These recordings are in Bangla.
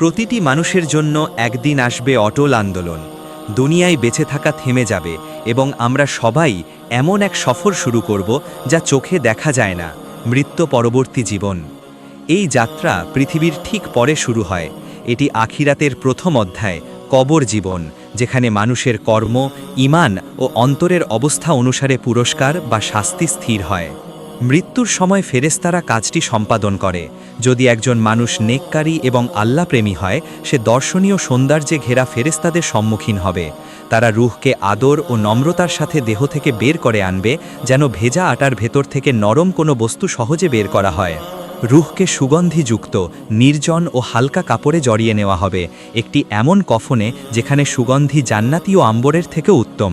প্রতিটি মানুষের জন্য একদিন আসবে অটল আন্দোলন। দুনিয়ায় বেঁচে থাকা থেমে যাবে এবং আমরা সবাই এমন এক সফর শুরু করব যা চোখে দেখা যায় না, মৃত্যু পরবর্তী জীবন। এই যাত্রা পৃথিবীর ঠিক পরে শুরু হয়। এটি আখিরাতের প্রথম অধ্যায়, কবর জীবন, যেখানে মানুষের কর্ম, ইমান ও অন্তরের অবস্থা অনুসারে পুরস্কার বা শাস্তি স্থির হয়। মৃত্যুর সময় ফেরেস্তারা কাজটি সম্পাদন করে। যদি একজন মানুষ নেককারী এবং আল্লাপ্রেমী হয়, সে দর্শনীয় সৌন্দর্যে ঘেরা ফেরেস্তাদের সম্মুখীন হবে। তারা রুহকে আদর ও নম্রতার সাথে দেহ থেকে বের করে আনবে, যেন ভেজা আটার ভেতর থেকে নরম কোনো বস্তু সহজে বের করা হয়। রুহকে সুগন্ধিযুক্ত, নির্জন ও হালকা কাপড়ে জড়িয়ে নেওয়া হবে। একটি এমন কফনে যেখানে সুগন্ধি জান্নাতি ও আম্বরের থেকে উত্তম।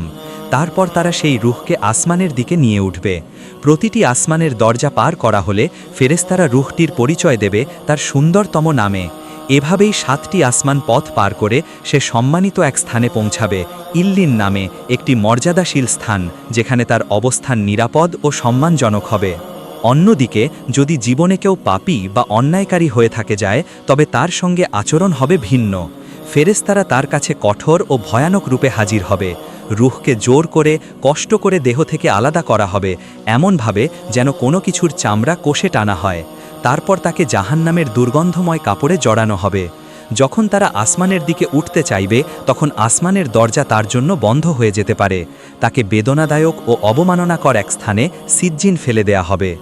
তারপর তারা সেই রুহকে আসমানের দিকে নিয়ে উঠবে। প্রতিটি আসমানের দরজা পার করা হলে ফেরেস্তারা রুহটির পরিচয় দেবে তার সুন্দরতম নামে। এভাবেই সাতটি আসমান পথ পার করে সে সম্মানিত এক স্থানে পৌঁছাবে। ইল্লিন নামে একটি মর্যাদাশীল স্থান, যেখানে তার অবস্থান নিরাপদ ও সম্মানজনক হবে। অন্যদিকে, যদি জীবনে কেউ পাপী বা অন্যায়কারী হয়ে থাকে যায়, তবে তার সঙ্গে আচরণ হবে ভিন্ন। ফেরেস্তারা তার কাছে কঠোর ও ভয়ানক রূপে হাজির হবে। রুহকে জোর করে, কষ্ট করে দেহ থেকে আলাদা করা হবে এমনভাবে যেন কোনো কিছুর চামড়া কোষে টানা হয়। তারপর তাকে জাহান্নামের দুর্গন্ধময় কাপড়ে জড়ানো হবে। যখন তারা আসমানের দিকে উঠতে চাইবে, তখন আসমানের দরজা তার জন্য বন্ধ হয়ে যেতে পারে। তাকে বেদনাদায়ক ও অবমাননাকর এক স্থানে সিজ্জিন ফেলে দেয়া হবে।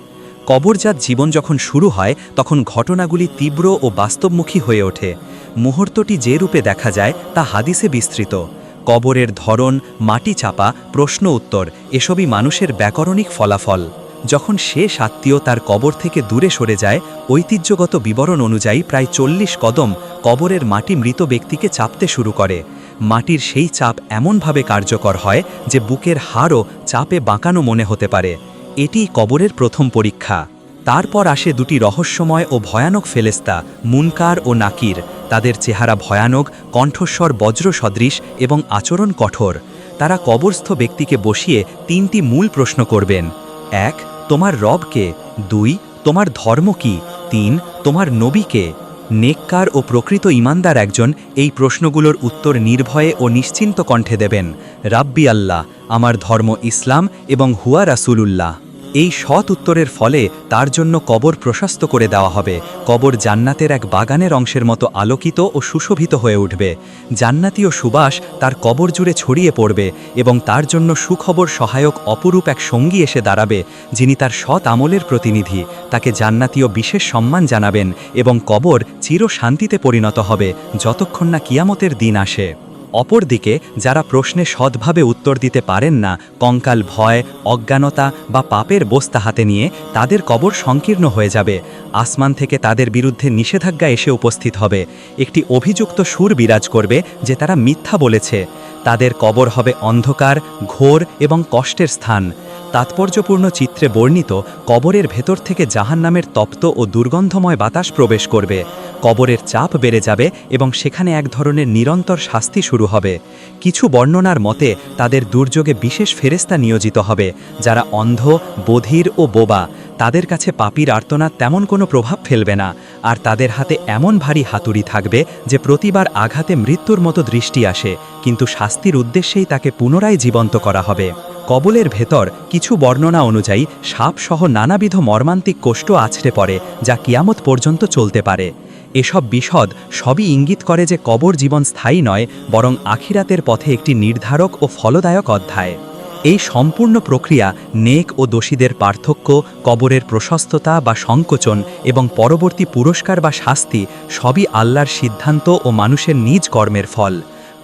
কবরজাত জীবন যখন শুরু হয়, তখন ঘটনাগুলি তীব্র ও বাস্তবমুখী হয়ে ওঠে। মুহূর্তটি যে রূপে দেখা যায়, তা হাদিসে বিস্তৃত। কবরের ধরন, মাটি চাপা, প্রশ্ন উত্তর, এসবই মানুষের ব্যাকরণিক ফলাফল। যখন শেষ আত্মীয় তার কবর থেকে দূরে সরে যায়, ঐতিহ্যগত বিবরণ অনুযায়ী প্রায় চল্লিশ কদম কবরের মাটি মৃত ব্যক্তিকে চাপতে শুরু করে। মাটির সেই চাপ এমনভাবে কার্যকর হয় যে বুকের হাড়ও চাপে বাঁকানো মনে হতে পারে। এটি কবরের প্রথম পরীক্ষা। তারপর আসে দুটি রহস্যময় ও ভয়ানক ফেলেস্তা, মুনকার ও নাকির। তাদের চেহারা ভয়ানক, কণ্ঠস্বর বজ্র সদৃশ এবং আচরণ কঠোর। তারা কবরস্থ ব্যক্তিকে বসিয়ে তিনটি মূল প্রশ্ন করবেন। এক, তোমার রবকে দুই, তোমার ধর্ম কি? তিন, তোমার নবীকে নেককার ও প্রকৃত ইমানদার একজন এই প্রশ্নগুলোর উত্তর নির্ভয়ে ও নিশ্চিন্ত কণ্ঠে দেবেন। রাব্বি আল্লাহ, আমার ধর্ম ইসলাম এবং হুয়া রাসুলুল্লাহ। এই সৎ উত্তরের ফলে তার জন্য কবর প্রশস্ত করে দেওয়া হবে। কবর জান্নাতের এক বাগানের অংশের মতো আলোকিত ও সুশোভিত হয়ে উঠবে। জান্নাতীয় সুবাস তার কবর জুড়ে ছড়িয়ে পড়বে এবং তার জন্য সুখবর সহায়ক অপরূপ এক সঙ্গী এসে দাঁড়াবে, যিনি তার সৎ আমলের প্রতিনিধি। তাকে জান্নাতীয় বিশেষ সম্মান জানাবেন এবং কবর চির শান্তিতে পরিণত হবে যতক্ষণ না কিয়ামতের দিন আসে। অপরদিকে, যারা প্রশ্নে সৎভাবে উত্তর দিতে পারেন না, কঙ্কাল ভয়, অজ্ঞানতা বা পাপের বস্তা হাতে নিয়ে তাদের কবর সংকীর্ণ হয়ে যাবে। আসমান থেকে তাদের বিরুদ্ধে নিষেধাজ্ঞা এসে উপস্থিত হবে। একটি অভিযুক্ত সুর বিরাজ করবে যে তারা মিথ্যা বলেছে। তাদের কবর হবে অন্ধকার, ঘোর এবং কষ্টের স্থান। তাৎপর্যপূর্ণ চিত্রে বর্ণিত কবরের ভেতর থেকে জাহান নামের তপ্ত ও দুর্গন্ধময় বাতাস প্রবেশ করবে। কবরের চাপ বেড়ে যাবে এবং সেখানে এক ধরনের নিরন্তর শাস্তি শুরু হবে। কিছু বর্ণনার মতে, তাদের দুর্যোগে বিশেষ ফেরেস্তা নিয়োজিত হবে, যারা অন্ধ, বধির ও বোবা। তাদের কাছে পাপির আর্তনা তেমন কোনো প্রভাব ফেলবে না, আর তাদের হাতে এমন ভারী হাতুড়ি থাকবে যে প্রতিবার আঘাতে মৃত্যুর মতো দৃষ্টি আসে, কিন্তু শাস্তির উদ্দেশ্যেই তাকে পুনরায় জীবন্ত করা হবে। কবলের ভেতর কিছু বর্ণনা অনুযায়ী সাপসহ নানাবিধ মর্মান্তিক কোষ্ঠ আছড়ে পড়ে, যা কিয়ামত পর্যন্ত চলতে পারে। এসব বিশদ সবই ইঙ্গিত করে যে কবর জীবন স্থায়ী নয়, বরং আখিরাতের পথে একটি নির্ধারক ও ফলদায়ক অধ্যায়। এই সম্পূর্ণ প্রক্রিয়া নেক ও দোষীদের পার্থক্য, কবরের প্রশস্ততা বা সংকোচন এবং পরবর্তী পুরস্কার বা শাস্তি সবই আল্লাহর সিদ্ধান্ত ও মানুষের নিজ কর্মের ফল।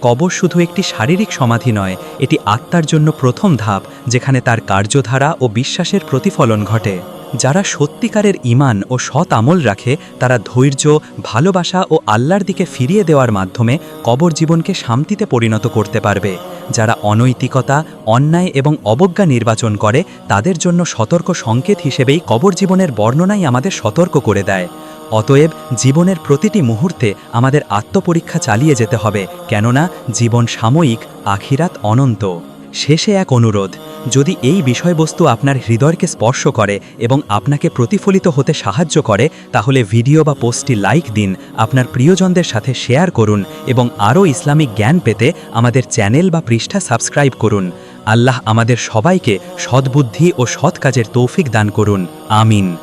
কবর শুধু একটি শারীরিক সমাধি নয়, এটি আত্মার জন্য প্রথম ধাপ, যেখানে তার কার্যধারা ও বিশ্বাসের প্রতিফলন ঘটে। যারা সত্যিকারের ইমান ও সৎ আমল রাখে, তারা ধৈর্য, ভালোবাসা ও আল্লাহর দিকে ফিরিয়ে দেওয়ার মাধ্যমে কবর জীবনকে শান্তিতে পরিণত করতে পারবে। যারা অনৈতিকতা, অন্যায় এবং অবজ্ঞা নির্বাচন করে, তাদের জন্য সতর্ক সংকেত হিসেবেই কবর জীবনের বর্ণনাই আমাদের সতর্ক করে দেয়। অতএব জীবনের প্রতিটি মুহূর্তে আমাদের আত্মপরীক্ষা চালিয়ে যেতে হবে, কেননা জীবন সাময়িক, আখিরাত অনন্ত। শেষে এক অনুরোধ, যদি এই বিষয়বস্তু আপনার হৃদয়কে স্পর্শ করে এবং আপনাকে প্রতিফলিত হতে সাহায্য করে, তাহলে ভিডিও বা পোস্টটি লাইক দিন, আপনার প্রিয়জনদের সাথে শেয়ার করুন এবং আরও ইসলামিক জ্ঞান পেতে আমাদের চ্যানেল বা পৃষ্ঠা সাবস্ক্রাইব করুন। আল্লাহ আমাদের সবাইকে সদ্বুদ্ধি ও সৎ কাজের তৌফিক দান করুন। আমিন।